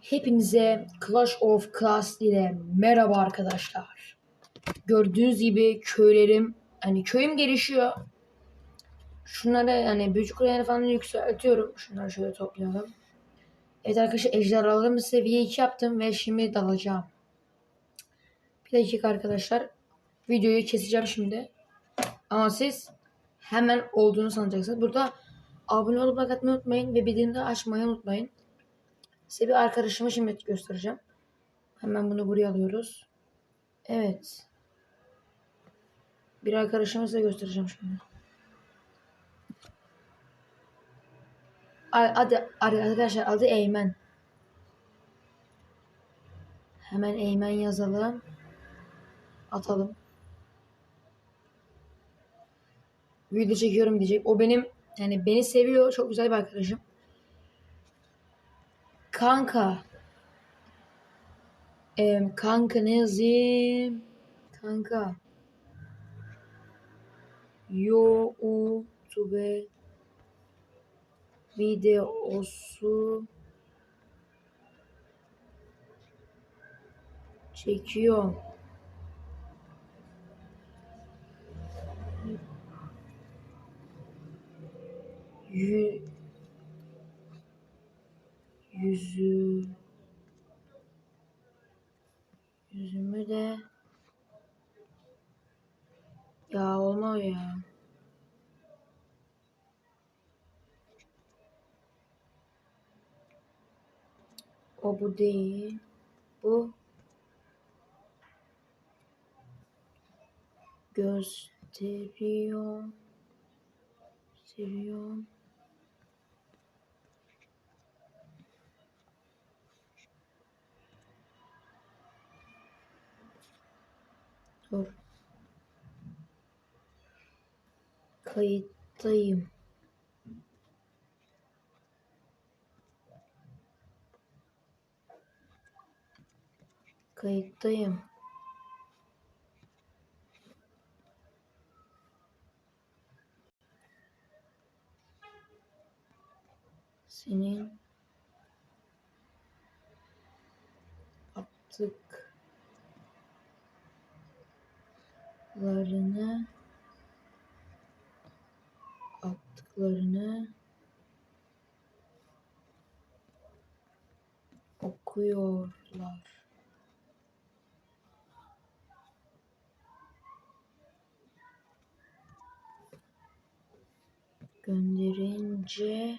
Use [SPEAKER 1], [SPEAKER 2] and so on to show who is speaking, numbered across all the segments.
[SPEAKER 1] Hepinize Clash of Clans ile merhaba arkadaşlar. Gördüğünüz gibi köylerim, hani köyüm gelişiyor. Şunları hani büyücü kulelerini falan yükseltiyorum. Şunları şöyle toplayalım. Evet arkadaşlar ejderhalarımı seviye 2 yaptım ve şimdi dalacağım. Bir dakika arkadaşlar. Videoyu keseceğim şimdi. Ama siz hemen olduğunu sanacaksınız. Burada abone olup like atmayı unutmayın ve bildirimleri açmayı unutmayın. Size bir arkadaşımı şimdi göstereceğim. Hemen bunu buraya alıyoruz. Evet. Bir arkadaşımı size göstereceğim şimdi. Adı, arkadaşlar adı Eymen. Hemen Eymen yazalım. Atalım. Video çekiyorum diyecek. O benim yani beni seviyor. Çok güzel bir arkadaşım. Kanka. Em, kanka ne yazayım? Kanka. YouTube videosu çekiyorum. Yü yüzü yüzümü de ya olmuyor ya. O bu değil. Bu gösteriyor. Gösteriyor. Dur. Kayıttayım. Kayıttayım. Senin attıklarını attıklarını okuyorlar. Gönderince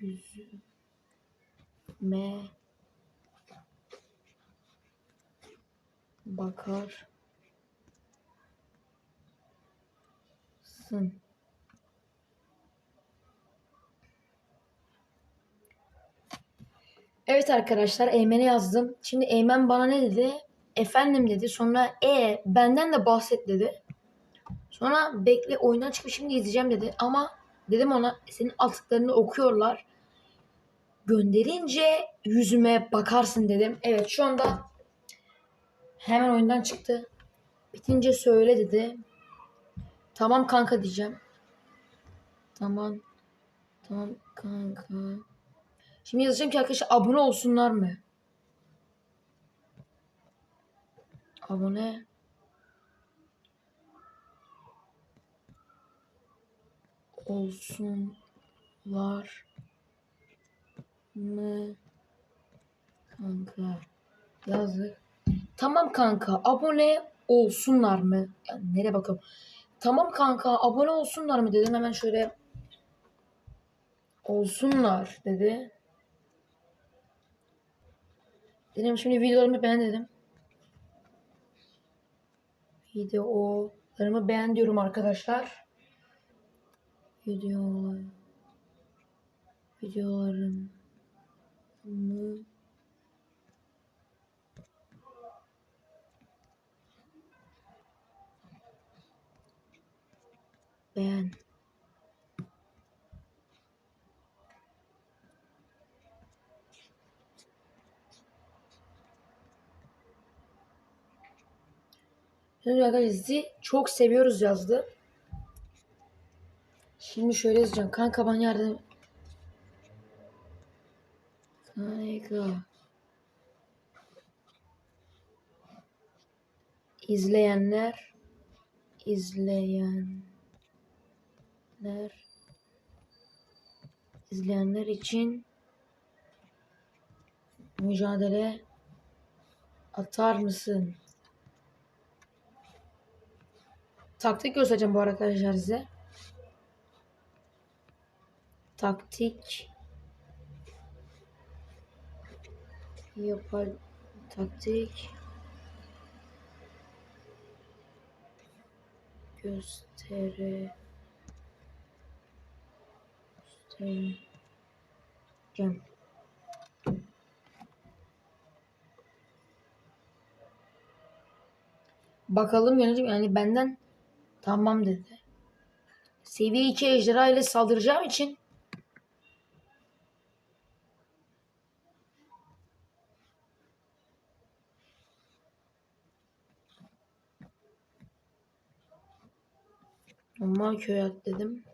[SPEAKER 1] yüzüme bakarsın. Evet arkadaşlar Eymen'e yazdım. Şimdi Eymen bana ne dedi? Efendim dedi. Sonra e benden de bahset dedi. Sonra bekle oyundan çıkıp şimdi izleyeceğim dedi. Ama dedim ona senin attıklarını okuyorlar. Gönderince yüzüme bakarsın dedim. Evet şu anda hemen oyundan çıktı. Bitince söyle dedi. Tamam kanka diyeceğim. Tamam. Tamam kanka. Şimdi yazacağım ki arkadaşlar abone olsunlar mı? Abone olsunlar mı? Kanka yazdık. Tamam kanka abone olsunlar mı? Ya nereye bakalım? Tamam kanka abone olsunlar mı dedim hemen şöyle olsunlar dedi. Dedim şimdi videolarımı beğen dedim. Videolarımı beğen diyorum arkadaşlar. Videolar videolarımı beğen. Şimdi arkadaşlar sizi çok seviyoruz yazdı. Şimdi şöyle yazacağım. Kanka bana yardım Harika. İzleyenler izleyenler izleyenler için mücadele atar mısın? Taktik göstereceğim bu arkadaşlar size. Taktik yapar taktik göstere göstereceğim. Bakalım yönetim yani benden tamam dedi. Seviye 2 ejderha ile saldıracağım için Normal köy at dedim.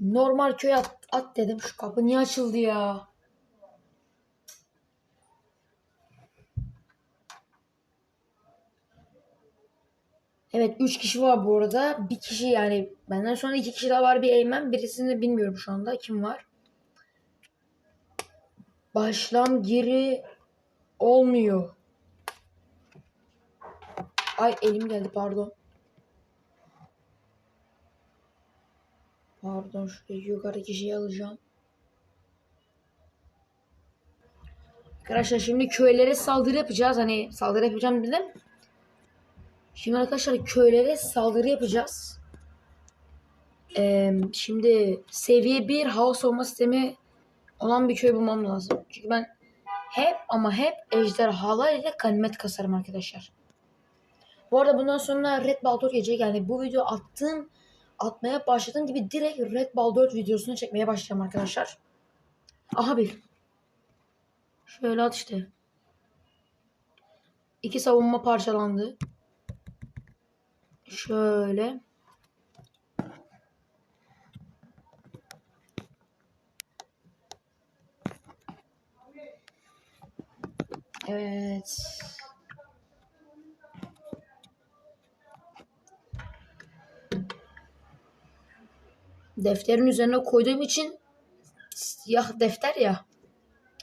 [SPEAKER 1] Normal köy at, at dedim. Şu kapı niye açıldı ya? Evet 3 kişi var bu arada. Bir kişi yani benden sonra 2 kişi daha var bir Eymen. Birisini bilmiyorum şu anda kim var. Başlam geri olmuyor. Ay elim geldi pardon. Pardon şuraya yukarıdaki şeyi alacağım. Arkadaşlar şimdi köylere saldırı yapacağız. Hani saldırı yapacağım dedim. Şimdi arkadaşlar köylere saldırı yapacağız. Ee, şimdi seviye 1 hava savunma sistemi olan bir köy bulmam lazım. Çünkü ben hep ama hep ejderhalar ile ganimet kasarım arkadaşlar. Bu arada bundan sonra Red Ball 4 gelecek. Yani bu video attığım atmaya başladığım gibi direkt Red Ball 4 videosunu çekmeye başlayacağım arkadaşlar. Aha bir. Şöyle at işte. İki savunma parçalandı. Şöyle. Evet. Defterin üzerine koyduğum için siyah defter ya.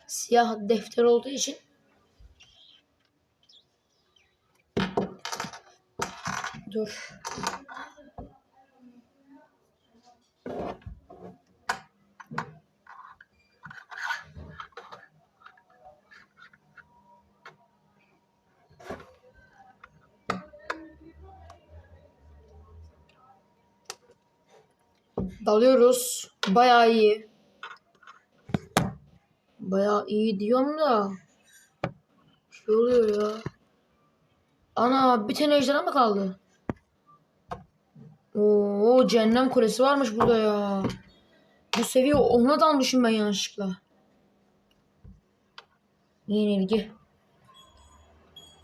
[SPEAKER 1] Siyah defter olduğu için Dur. Dalıyoruz. Bayağı iyi. Bayağı iyi diyorum da. Şey oluyor ya. Ana bir tane ejderha mı kaldı? Oo cehennem kulesi varmış burada ya. Bu seviye ona dalmışım ben yanlışlıkla. Yenilgi.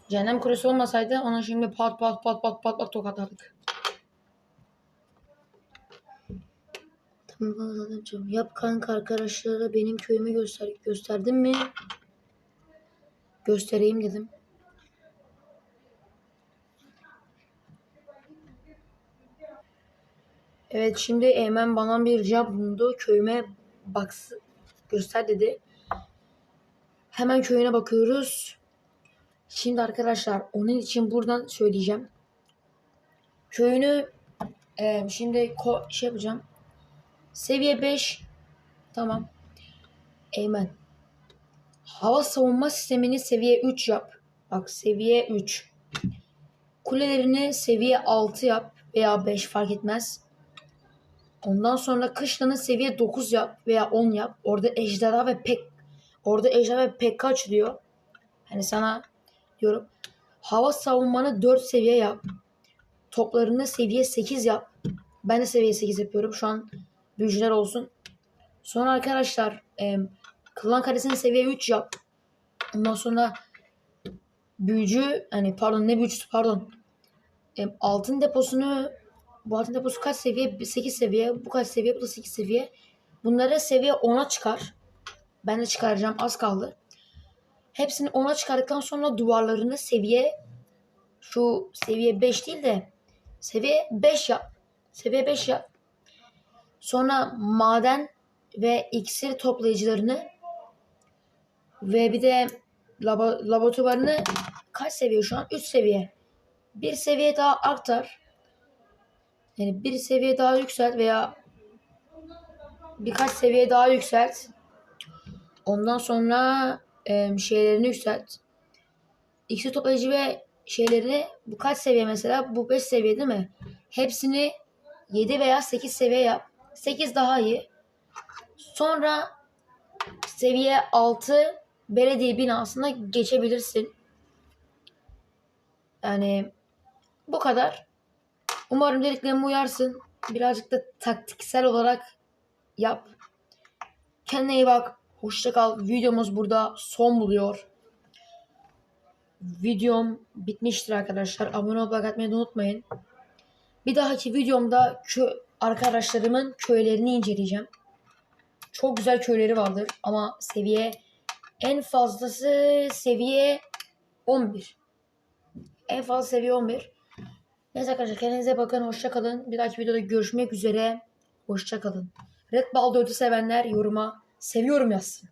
[SPEAKER 1] Cehennem kulesi olmasaydı ona şimdi pat pat pat pat pat pat tokatlardık. Tamam anlatacağım. Yap kanka arkadaşlara benim köyümü göster. Gösterdin mi? Göstereyim dedim. Evet şimdi Eymen bana bir cevap bulundu. Köyüme baks göster dedi. Hemen köyüne bakıyoruz. Şimdi arkadaşlar onun için buradan söyleyeceğim. Köyünü e, şimdi ko- şey yapacağım. Seviye 5. Tamam. Eymen. Hava savunma sistemini seviye 3 yap. Bak seviye 3. Kulelerini seviye 6 yap veya 5 fark etmez. Ondan sonra kışlanı seviye 9 yap veya 10 yap. Orada ejderha ve pek orada ejderha ve pekka açılıyor. Hani sana diyorum. Hava savunmanı 4 seviye yap. Toplarını seviye 8 yap. Ben de seviye 8 yapıyorum. Şu an büyücüler olsun. Sonra arkadaşlar e, klan karesini seviye 3 yap. Ondan sonra büyücü hani pardon ne büyücüsü pardon. E, altın deposunu bu altın deposu kaç seviye? 8 seviye. Bu kaç seviye? Bu da 8 seviye. Bunları seviye 10'a çıkar. Ben de çıkaracağım az kaldı. Hepsini 10'a çıkardıktan sonra duvarlarını seviye şu seviye 5 değil de seviye 5 yap. Seviye 5 yap. Sonra maden ve iksir toplayıcılarını ve bir de labo- laboratuvarını kaç seviye şu an? 3 seviye. Bir seviye daha artar. Yani bir seviye daha yükselt veya birkaç seviye daha yükselt. Ondan sonra e, şeylerini yükselt. İksir toplayıcı ve şeylerini bu kaç seviye mesela? Bu 5 seviye değil mi? Hepsini 7 veya 8 seviye yap. 8 daha iyi. Sonra seviye 6 belediye binasına geçebilirsin. Yani bu kadar. Umarım dediklerime uyarsın. Birazcık da taktiksel olarak yap. Kendine iyi bak. Hoşça kal. Videomuz burada son buluyor. Videom bitmiştir arkadaşlar. Abone olmayı atmayı unutmayın. Bir dahaki videomda kö arkadaşlarımın köylerini inceleyeceğim. Çok güzel köyleri vardır ama seviye en fazlası seviye 11. En fazla seviye 11. Neyse arkadaşlar kendinize bakın. Hoşça kalın. Bir dahaki videoda görüşmek üzere. Hoşça kalın. Red Ball 4'ü sevenler yoruma seviyorum yazsın.